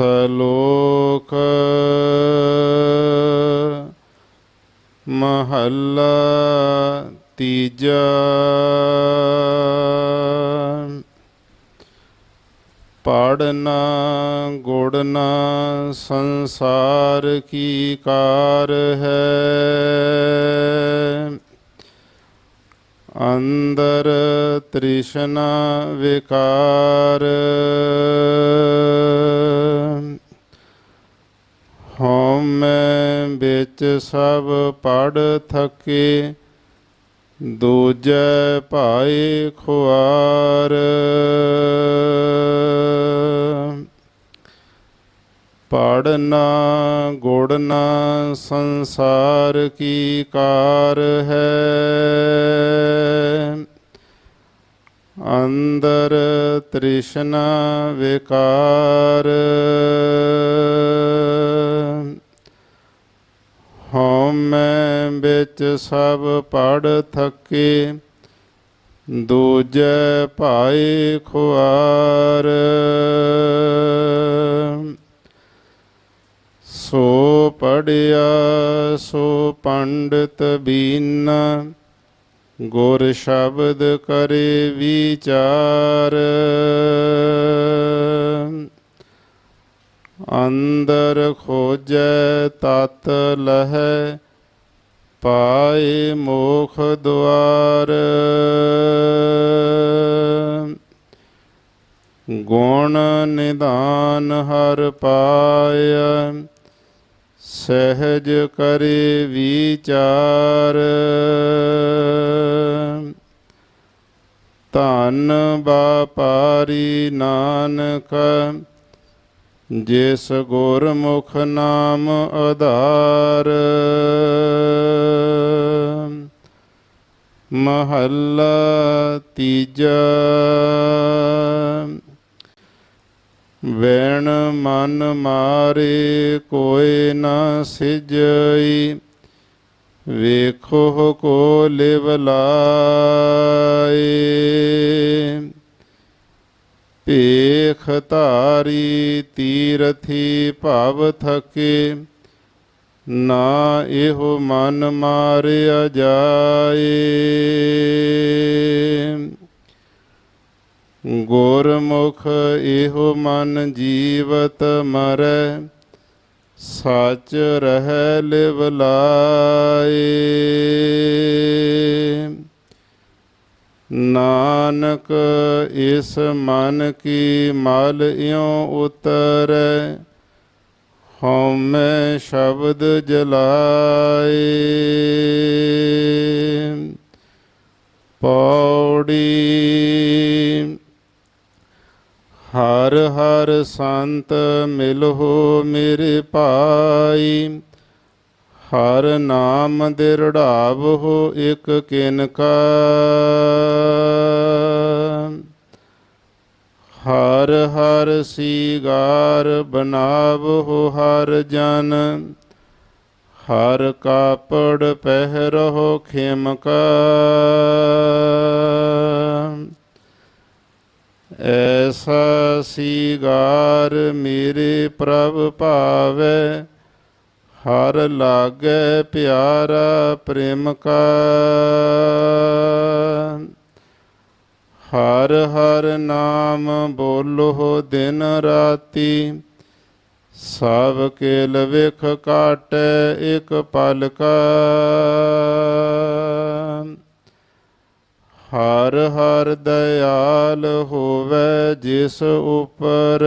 ਸਲੋਕ ਮਹੱਲਾ ਤੀਜਾ ਪਾੜਨਾ ਗੁੜਨਾ ਸੰਸਾਰ ਕੀ ਕਾਰ ਹੈ? ਅੰਦਰ ਤ੍ਰਿਸ਼ਨਾ ਵਿਕਾਰ। ਹਉਮੈ ਵਿੱਚ ਸਭ ਪੜ ਥਕੇ, ਦੂਜੈ ਭਾਏ ਖੁਆਰ। ਪੜਨਾ ਗੁੜਨਾ ਸੰਸਾਰ ਕੀ ਕਾਰ ਹੈ? ਅੰਦਰ ਤ੍ਰਿਸ਼ਨਾ ਵਿਕਾਰ। ਹਉਮੈ ਵਿੱਚ ਸਭ ਪੜ ਥੱਕੇ, ਦੂਜੈ ਭਾਏ ਖੁਆਰ। ਸੋ ਪੜਿਆ ਸੋ ਪੰਡਤ ਬੀਨਾ, ਗੁਰ ਸ਼ਬਦ ਕਰੇ ਵਿਚਾਰ। ਅੰਦਰ ਖੋਜੈ ਤਤ ਲਹੈ, ਪਾਏ ਮੋਖ ਦੁਆਰ। ਗੁਣ ਨਿਦਾਨ ਹਰ ਪਾਇਆ ਸਹਿਜ ਕਰੇ ਵਿਚਾਰ। ਧਨ ਬਾਪਾਰੀ ਨਾਨਕ ਜਿਸ ਗੁਰਮੁਖ ਨਾਮ ਆਧਾਰ, ਮਹੱਲਾ ਤੀਜਾ ਵੈਣ ਮਨ ਮਾਰੇ ਕੋਇ ਨਾ ਸਿਜਈ, ਵੇਖੋ ਕੋ ਲਿਵ ਲਾਏ। ਭੇਖ ਧਾਰੀ ਤੀਰਥੀ ਭਵ ਥਕੇ, ਨਾ ਇਹੋ ਮਨ ਮਾਰਿਆ ਜਾਏ ਗੁਰਮੁਖ ਇਹੋ ਮਨ ਜੀਵਤ ਮਰੈ, ਸੱਚ ਰਹਿ ਲਿਵ ਲਾਏ। ਨਾਨਕ ਇਸ ਮਨ ਕੀ ਮਲ ਇਉ ਉਤਰੈ, ਹਉਮੈ ਸ਼ਬਦ ਜਲਾਏ। ਪੌੜੀ ਹਰ ਹਰ ਸੰਤ ਮਿਲਹੁ ਮੇਰੇ ਭਾਈ। ਹਰ ਨਾਮ ਦਿਰੜਾਵਹੁ ਇਕ ਕਿਨਕਾ ਹਰ ਹਰ ਸੀਗਾਰ ਬਨਾਵਹੁ ਹਰ ਜਨ। ਹਰ ਕਾਪੜ ਪਹਿਰਹੁ ਖਿਮਕਾ ਐਸਾ ਸੀਗਾਰ ਮੇਰੇ ਹਰ ਲਾਗੈ ਪਿਆਰਾ ਪ੍ਰੇਮ ਕਾ। ਹਰ ਹਰ ਨਾਮ ਬੋਲੋ ਦਿਨ ਰਾਤੀ, ਸਭ ਕੇਲ ਵਿਖ ਕਾਟੈ ਇਕ ਪਲ ਕਾ। ਹਰ ਹਰ ਦਇਆਲ ਹੋਵੇ ਜਿਸ ਉਪਰ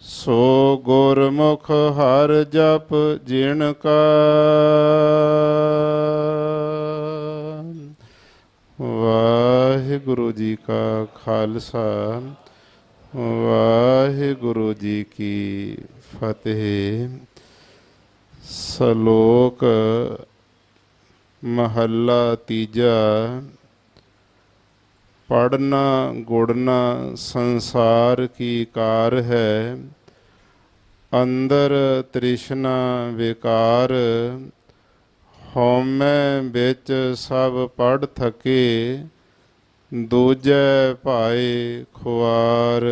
ਸੋ ਗੁਰਮੁਖ ਹਰ ਜਪ ਜਿਣ ਕਾ। ਵਾਹਿਗੁਰੂ ਜੀ ਕਾ ਖਾਲਸਾ, ਵਾਹਿਗੁਰੂ ਜੀ ਕੀ ਫਤਿਹ। ਸ਼ਲੋਕ ਮਹੱਲਾ ਤੀਜਾ। ਪੜਨਾ ਗੁੜਨਾ ਸੰਸਾਰ ਕੀ ਕਾਰ ਹੈ? ਅੰਦਰ ਤ੍ਰਿਸ਼ਨਾ ਵਿਕਾਰ, ਹਉਮੈ ਵਿੱਚ ਸਭ ਪੜ ਥਕੇ, ਦੂਜੈ ਭਾਏ ਖੁਆਰ।